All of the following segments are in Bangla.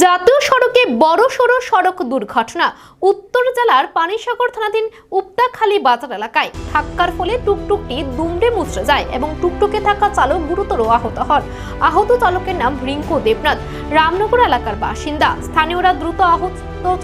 জাতীয় সড়কে বড় সড়ো সড়ক দুর্ঘটনা উত্তর জেলার পানিসাগর থানাধীন উপতাখালী বাজার এলাকায়। ধাক্কার ফলে টুকটুকটি দুমড়ে মুচড়ে যায় এবং টুকটুকে থাকা চালক গুরুতর আহত হন। আহত চালকের নাম রিঙ্কু দেবনাথ। রামনগর এলাকার বাসিন্দা। স্থানীয়রা দ্রুত আহত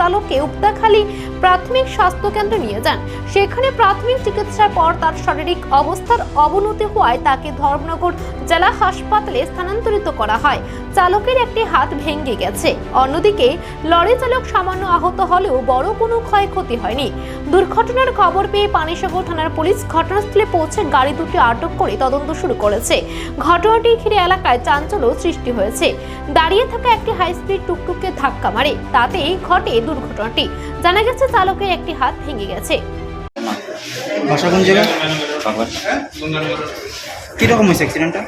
চালককে উপতাখালী প্রাথমিক স্বাস্থ্য কেন্দ্রে নিয়ে যান। সেখানে প্রাথমিক চিকিৎসার পর তার শারীরিক অবস্থার অবনতি হওয়ায় তাকে ধর্মনগর জেলা হাসপাতালে স্থানান্তরিত করা হয়। চালকের একটি হাত ভেঙে গেছে। অন্যদিকে, লরি চালক সামান্য আহত হলেও বড় কোনো ক্ষয়ক্ষতি হয়নি। দুর্ঘটনার খবর পেয়ে পানিসাগর থানার পুলিশ ঘটনাস্থলে পৌঁছে গাড়ি দুটি আটক করে তদন্ত শুরু করেছে। ঘটনাটি ঘিরে এলাকায় চাঞ্চল্য সৃষ্টি হয়েছে। দাঁড়িয়ে থাকা একটি হাই স্পিড টুকটুককে ধাক্কা মারে। তাতেই ঘটে দুর্ঘটনাটি। জানা গেছে চালকের একটি হাত ভেঙে গেছে। বাসা কোন জায়গা কীরকম হয়েছে অ্যাক্সিডেন্টটা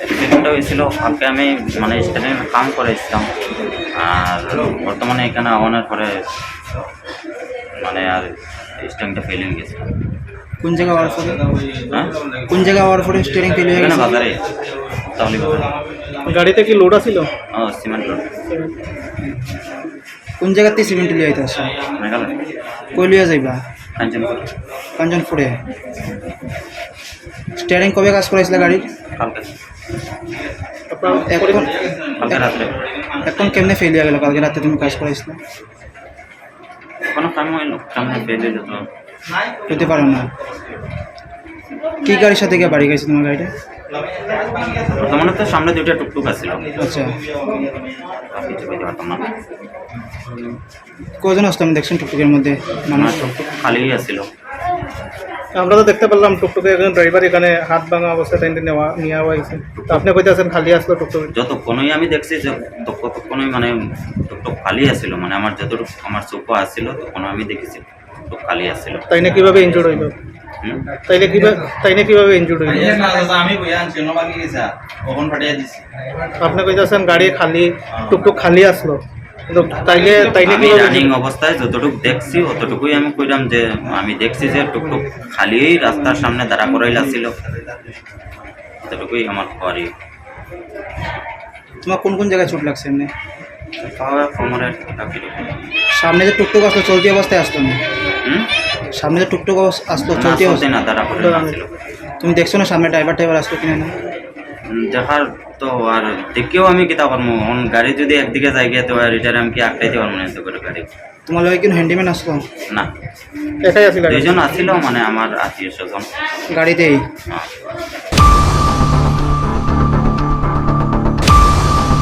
অ্যাক্সিডেন্টটা হয়েছিল কালকে আমি মানে স্টেশনে কাম করেছিলাম আর বর্তমানে এখানে আওয়ানোর পরে মানে আর স্ট্যান্ডটা ফেল হয়ে গেছে। কোন জায়গা হওয়ার পরে? হ্যাঁ? কোন জায়গা হওয়ার পরে স্টিয়ারিং ফেল হয়ে এখানে গেছে? বাজারে তাহলে গাড়িতে কি লোড আছিল? ও সিমেন্ট রোড কোন জায়গাতে সিমেন্ট লিয়ে আইতে আসছে মেঘালয়। কই লিয়ে যাইবা? কাঞ্চনপুর। কাঞ্চনপুরে। স্টিয়ারিং কবে কাজ করাইছিল গাড়ির? কালকে। এখন এখন কেমনে ফেল হয়ে গেল? কালকে রাতে তুমি কাজ করাইছিল? কোনো কাম হইল কাম ফেল হইল তো হতে পারো না। কি গাড়ির সাথে গিয়ে বাড়ি গেছে তোমার গাড়িটা? বর্তমানে তো সামনে দুইটা টুকটুক আছিল আচ্ছা। না। কজন আসতো আমি দেখছেন টুকটুকের মধ্যে? মানুষ টুকটুক খালিই আছিল। আমরা তো দেখতে পারলাম টুকটুকে একজন ড্রাইভার এখানে হাত ভাঙা অবস্থায় তাই নেওয়া নিয়ে হয়েছে। তো আপনি কইতেছেন খালি আসলো টুকটুকে? যতক্ষণই আমি দেখছি যে ততক্ষণই মানে টুকটুক খালি আছিল মানে আমার যতটুকু আমার চোখও আসছিল তখন আমি দেখেছি টুকটুক খালি আসছিল তাইনে কীভাবে ইনজুর্ড হইল? তাইলে কীভাবে তাইনে কীভাবে ইনজুর্ড হইল? আমি বইয়া আনছি অন্য বাকি গেছে ওখান ফাটিয়ে দিছি। আপনি কইতেছেন গাড়ি খালি টুকটুক খালি আসলো। কিন্তু তাইলে তাইলে কীভাবে রানিং অবস্থায় যতটুকু দেখছি অতটুকুই আমি কইলাম যে আমি দেখছি যে টুকটুক খালিই রাস্তার সামনে দাঁড়া করাইল আসছিল এতটুকুই আমার খবরই তোমার কোন কোন জায়গায় চোট লাগছে এমনি? কোমরের সামনে যে টুকটুক আসলো চলতি অবস্থায় আসতো না? হুম? সামনে যে টুকটুক আসলো চলতি অবস্থায় না করে তুমি দেখছ না সামনে ড্রাইভার টাইভার আসলো কিনা না? দেখার তো আর দেখেও আমি কিতা পারব অন গাড়ি যদি একদিকে যাই গিয়ে তো রিটার আমি কি আটকাইতে পারব না এত করে গাড়ি? তোমার লগে কিন্তু হ্যান্ডিম্যান আসলো? না। একাই আছিল গাড়ি দুইজন আছিল মানে আমার আত্মীয় স্বজন গাড়িতেই? হ্যাঁ।